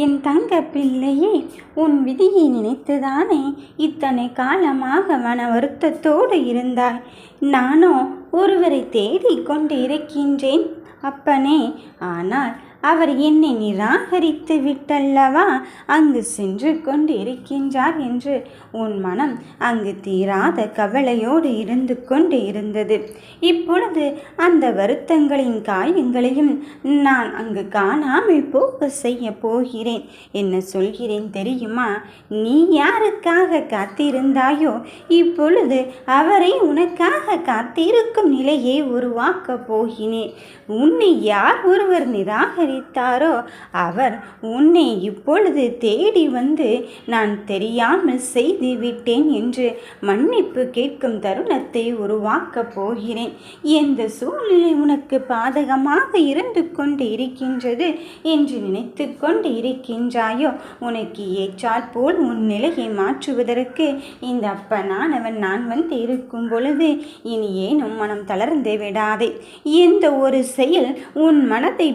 என் தங்க பிள்ளையே உன் விதியை நினைத்துதானே இத்தனை காலமாக மன வருத்தத்தோடு இருந்தாய்? நானோ ஒருவரை தேடிக் கொண்டு இருக்கின்றேன் அப்பனே. ஆனால் அவர் என்னை நிராகரித்து விட்டல்லவா? அங்கு சென்று கொண்டு இருக்கின்றார் என்று உன் மனம் அங்கு தீராத கவலையோடு இருந்து கொண்டு இருந்தது. இப்பொழுது அந்த வருத்தங்களின் காயங்களையும் நான் அங்கு காணாமல் போக செய்ய போகிறேன். என்ன சொல்கிறேன் தெரியுமா? நீ யாருக்காக காத்திருந்தாயோ? இப்பொழுது அவரை உனக்காக காத்திருக்கும் நிலையை உருவாக்கப் போகிறேன். உன்னை யார் ஒருவர் நிராகரி நிராகரித்தாரோ அவர் உன்னை இப்பொழுது தேடி வந்து நான் தெரியாமல் செய்து விட்டேன் என்று மன்னிப்பு கேட்கும் தருணத்தை உருவாக்கப் போகிறேன். எந்த சூழ்நிலை உனக்கு பாதகமாக இருந்து கொண்டு இருக்கின்றது என்று நினைத்து கொண்டு இருக்கின்றாயோ? உனக்கு ஏற்றால் போல் உன் நிலையை மாற்றுவதற்கு இந்த அப்பனானவன் நான் வந்து இருக்கும் பொழுது இனி ஏனும் மனம் தளர்ந்து விடாதே? எந்த ஒரு செயல் உன் மனதை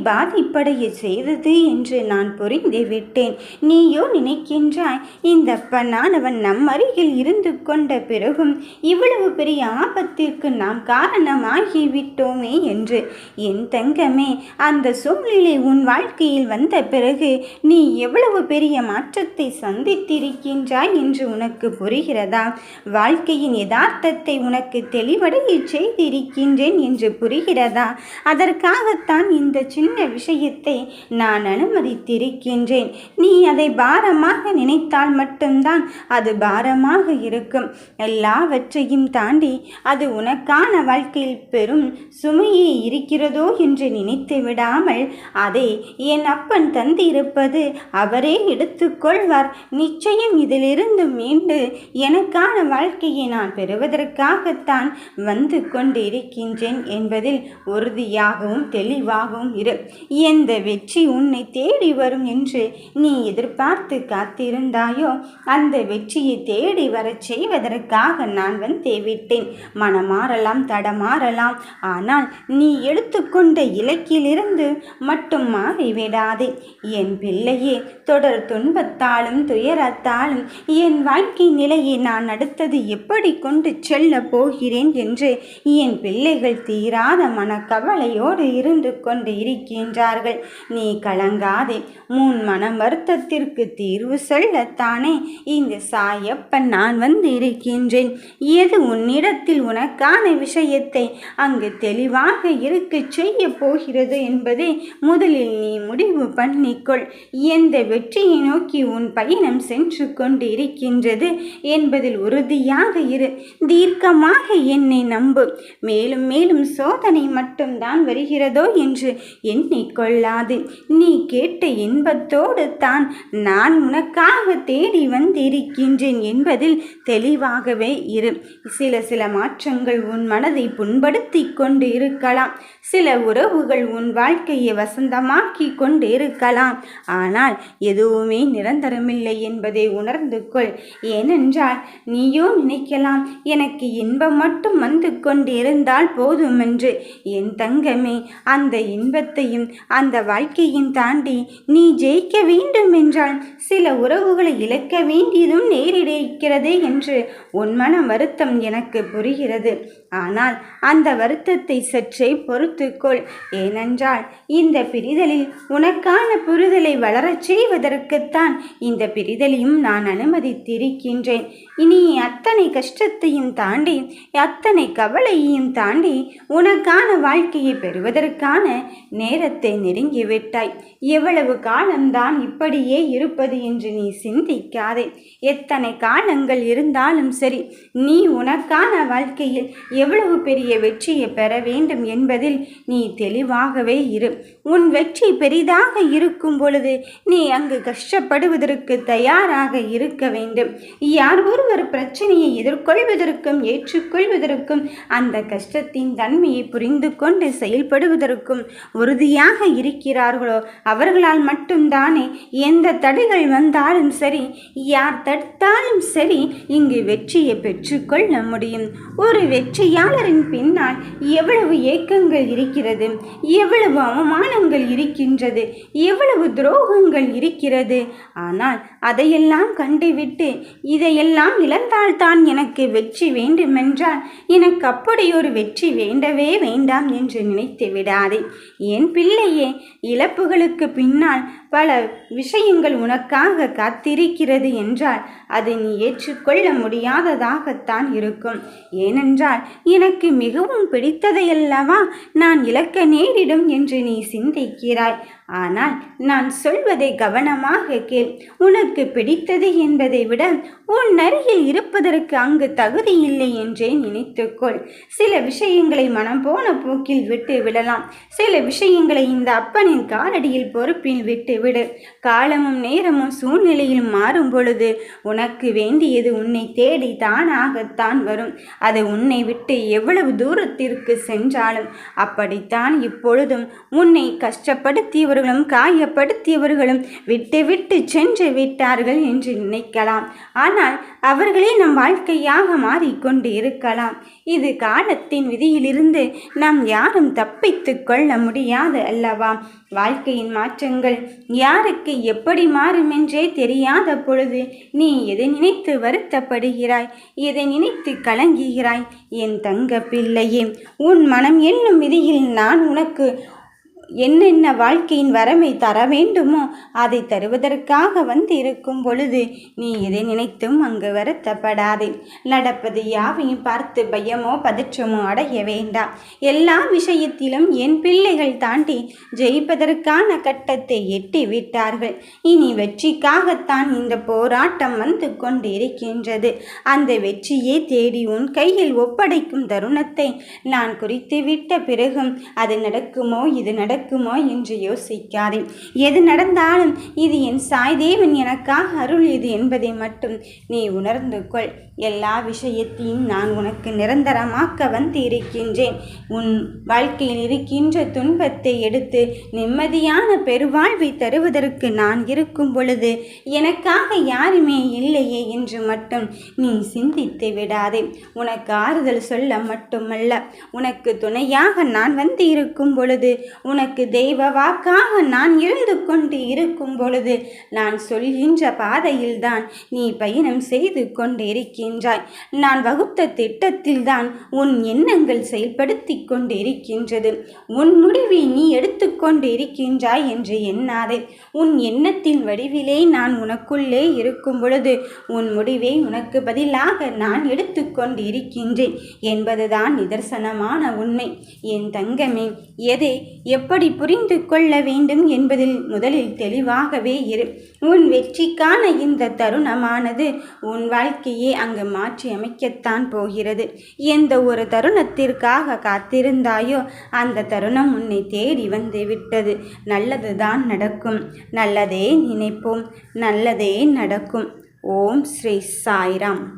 அடைய செய்தது என்று நான் புரிந்து விட்டேன். நீயோ நினைக்கின்றாய் இந்த அப்பனானவன் நம் அருகில் இருந்து கொண்ட பிறகும் இவ்வளவு பெரிய ஆபத்திற்கு நாம் காரணமாகிவிட்டோமே என்று. என் தங்கமே அந்த சூழ்நிலை உன் வாழ்க்கையில் வந்த பிறகு நீ எவ்வளவு பெரிய மாற்றத்தை சந்தித்திருக்கின்றாய் என்று உனக்கு புரிகிறதா? வாழ்க்கையின் யதார்த்தத்தை உனக்கு தெளிவடைய செய்திருக்கின்றேன் என்று புரிகிறதா? அதற்காகத்தான் இந்த சின்ன விஷயத்தை நான் அனுமதித்திருக்கின்றேன். நீ அதை பாரமாக நினைத்தால் மட்டும்தான் அது பாரமாக இருக்கும். எல்லாவற்றையும் தாண்டி அது உனக்கான வாழ்க்கையில் பெரும் சுமையே இருக்கிறதோ என்று நினைத்து விடாமல் அதை என் அப்பன் தந்திருப்பது அவரே எடுத்துக்கொள்வார் நிச்சயம் இதிலிருந்து மீண்டு எனக்கான வாழ்க்கையை நான் பெறுவதற்காகத்தான் வந்து கொண்டிருக்கின்றேன் என்பதில் உறுதியாகவும் தெளிவாகவும் இரு. என் இந்த வெற்றி உன்னை தேடி வரும் என்று நீ எதிர்பார்த்து காத்திருந்தாயோ அந்த வெற்றியை தேடி வரச் செய்வதற்காக நான் வந்து விட்டேன். மனமாறலாம் தடமாறலாம். ஆனால் நீ எடுத்துக்கொண்ட இலக்கிலிருந்து மட்டும் மாறிவிடாதே. என் பிள்ளையே தொடர் துன்பத்தாலும் துயரத்தாலும் என் வாழ்க்கை நிலையை நான் அடுத்தது எப்படி கொண்டு செல்ல போகிறேன் என்று என் பிள்ளைகள் தீராத மனக்கவலையோடு இருந்து கொண்டு இருக்கின்றார்கள். நீ கலங்காதே. உன் மன வருத்தத்திற்கு தீர்வு சொல்லத்தானே. இந்த சாயப்பன் நான் வந்து இருக்கின்றேன். எது உன்னிடத்தில் உனக்கான விஷயத்தை அங்கு தெளிவாக இருக்கச் செய்ய போகிறது என்பதை முதலில் நீ முடிவு பண்ணிக்கொள். எந்த வெற்றியை நோக்கி உன் பயணம் சென்று கொண்டு இருக்கின்றது என்பதில் உறுதியாக இரு. தீர்க்கமாக என்னை நம்பு. மேலும் மேலும் சோதனை மட்டும்தான் வருகிறதோ என்று எண்ணிக்கொள். கொள்ளாது. நீ கேட்ட இன்பத்தோடு தான் நான் உனக்காக தேடி வந்திருக்கின்றேன் என்பதில் தெளிவாகவே இரு. சில சில மாற்றங்கள் உன் மனதை புண்படுத்தி கொண்டு இருக்கலாம் சில உறவுகள் உன் வாழ்க்கையை வசந்தமாக்கி கொண்டு இருக்கலாம் ஆனால் எதுவுமே நிரந்தரமில்லை என்பதை உணர்ந்து கொள். ஏனென்றால் நீயோ நினைக்கலாம் எனக்கு இன்பம் மட்டும் வந்து கொண்டிருந்தால் போதுமென்று. என் தங்கமே அந்த இன்பத்தையும் அந்த வாழ்க்கையின் தாண்டி நீ ஜெயிக்க வேண்டும் என்றால் சில உறவுகளை இழக்க வேண்டியதும் நேரிடிருக்கிறதே என்று உன் மன வருத்தம் எனக்கு புரிகிறது. ஆனால் அந்த வருத்தத்தை சற்றே பொறுத்துக்கொள். ஏனென்றால் இந்த பிரிதலில் உனக்கான புரிதலை வளரச் செய்வதற்குத்தான் இந்த பிரிதலையும் நான் அனுமதித்திருக்கின்றேன். இனி அத்தனை கஷ்டத்தையும் தாண்டி அத்தனை கவலையையும் தாண்டி உனக்கான வாழ்க்கையை பெறுவதற்கான நேரத்தை நெருங்கிவிட்டாய் எவ்வளவு காலம்தான் இப்படியே இருப்பது என்று நீ சிந்திக்காதே. எத்தனை காலங்கள் இருந்தாலும் சரி நீ உனக்கான வாழ்க்கையில் எவ்வளவு பெரிய வெற்றியை பெற வேண்டும் என்பதில் நீ தெளிவாகவே இரு. உன் வெற்றி பெரிதாக இருக்கும் பொழுது நீ அங்கு கஷ்டப்படுவதற்கு தயாராக இருக்க வேண்டும். யார் ஒருவர் பிரச்சனையை எதிர்கொள்வதற்கும் ஏற்றுக்கொள்வதற்கும் அந்த கஷ்டத்தின் தன்மையை புரிந்து கொண்டு செயல்படுவதற்கும் உறுதியாக இரு இருக்கிறார்களோ? அவர்களால் மட்டும்தானே எந்த தடைகள் வந்தாலும் சரி யார் தடுத்தாலும் சரி இங்கு வெற்றியை பெற்றுக்கொள்ள முடியும். ஒரு வெற்றியாளரின் பின்னால் எவ்வளவு ஏக்கங்கள் இருக்கிறது எவ்வளவு அவமானங்கள் இருக்கின்றது எவ்வளவு துரோகங்கள் இருக்கிறது. ஆனால் அதையெல்லாம் கண்டுவிட்டு இதையெல்லாம் இழந்தால்தான் எனக்கு வெற்றி வேண்டுமென்றால் எனக்கு அப்படி ஒரு வெற்றி வேண்டவே வேண்டாம் என்று நினைத்து விடாதே. என் பிள்ளையே இழப்புகளுக்கு பின்னால் பல விஷயங்கள் உனக்காக காத்திருக்கிறது என்றால் அதை நீ ஏற்றுக்கொள்ள முடியாததாகத்தான் இருக்கும். ஏனென்றால் எனக்கு மிகவும் பிடித்ததையல்லவா நான் இழக்க நேரிடும் என்று நீ சிந்திக்கிறாய். ஆனால் நான் சொல்வதை கவனமாக கேள். உனக்கு பிடித்தது என்பதை விட உன் அருகில் இருப்பதற்கு அங்கு தகுதி இல்லை என்றே நினைத்துக்கொள். சில விஷயங்களை மனம் போன போக்கில் விட்டு விடலாம். சில விஷயங்களை இந்த அப்பனின் காலடியில் பொறுப்பில் விட்டு விடு. காலமும் நேரமும் சூழ்நிலையில் மாறும் பொழுது உனக்கு வேண்டியது உன்னை தேடி தானாகத்தான் வரும். அது உன்னை விட்டு எவ்வளவு தூரத்திற்கு சென்றாலும் அப்படித்தான் இப்பொழுதும் உன்னை கஷ்டப்படுத்தி கஷ்டப்படுத்தியவர்களும் காயப்படுத்தியவர்களும் விட்டு விட்டு சென்று விட்டார்கள் என்று நினைக்கலாம். ஆனால் அவர்களே நம் வாழ்க்கையாக மாறிக்கொண்டு இருக்கலாம். இது காலத்தின் விதியிலிருந்து நாம் யாரும் தப்பித்து கொள்ள முடியாது அல்லவா? வாழ்க்கையின் மாற்றங்கள் யாருக்கு எப்படி மாறும் என்றே தெரியாத பொழுது நீ எதை நினைத்து வருத்தப்படுகிறாய்? எதை நினைத்து கலங்குகிறாய்? என் தங்க பிள்ளையே உன் மனம் என்னும் விதியில் நான் உனக்கு என்னென்ன வாழ்க்கையின் வரமை தர வேண்டுமோ அதை தருவதற்காக வந்து இருக்கும் பொழுது நீ எதை நினைத்தும் அங்கு வருத்தப்படாதே. நடப்பது யாவையும் பார்த்து பயமோ பதற்றமோ அடைய வேண்டாம். எல்லா விஷயத்திலும் என் பிள்ளைகள் தாண்டி ஜெயிப்பதற்கான கட்டத்தை எட்டி விட்டார்கள். இனி வெற்றிக்காகத்தான் இந்த போராட்டம் வந்து கொண்டிருக்கின்றது. அந்த வெற்றியே தேடி உன் கையில் ஒப்படைக்கும் தருணத்தை நான் குறித்து விட்ட பிறகும் அது நடக்குமோ இது நட நடக்குமோ என்று யோசிக்காதே. எது நடந்தாலும் இது என் சாய்தேவன் எனக்காக அருள் இது என்பதை மட்டும் நீ உணர்ந்து கொள். எல்லா விஷயத்தையும் நான் உனக்கு நிரந்தரமாக்க வந்திருக்கின்றேன் உன் வாழ்க்கையில் இருக்கின்ற துன்பத்தை எடுத்து நிம்மதியான பெருவாழ்வை தருவதற்கு நான் இருக்கும் பொழுது எனக்காக யாருமே இல்லையே என்று மட்டும் நீ சிந்தித்து விடாதே. உனக்கு ஆறுதல் சொல்ல மட்டுமல்ல. உனக்கு துணையாக நான் வந்து இருக்கும் பொழுது உனக்கு தெய்வ வாக்காக நான் இருந்து கொண்டு இருக்கும் பொழுது நான் சொல்கின்ற பாதையில்தான் நீ பயணம் செய்து கொண்டிருக்கின்றாய். இருக்கின்றாய் நான் வகுத்த திட்டத்தில்தான் உன் எண்ணங்கள் செயல்படுத்தி கொண்டிருக்கின்றது. உன் முடிவை நீ எடுத்துக்கொண்டு இருக்கின்றாய் என்று எண்ணாதே. உன் எண்ணத்தின் வடிவிலே நான் உனக்குள்ளே இருக்கும் பொழுது உன் முடிவை உனக்கு பதிலாக நான் எடுத்துக்கொண்டு இருக்கின்றேன் என்பதுதான் நிதர்சனமான உண்மை. என் தங்கமே எதை எப்படி புரிந்து கொள்ள வேண்டும் என்பதில் முதலில் தெளிவாகவே இரு. உன் வெற்றிக்கான இந்த தருணமானது உன் வாழ்க்கையே அங்கு அங்கு மாற்றி அமைக்கத்தான் போகிறது. எந்த ஒரு தருணத்திற்காக காத்திருந்தாயோ அந்த தருணம் உன்னை தேடி வந்து விட்டது. நல்லதுதான் நடக்கும். நல்லதே நினைப்போம். நல்லதே நடக்கும். ஓம் ஸ்ரீ சாய்ராம்.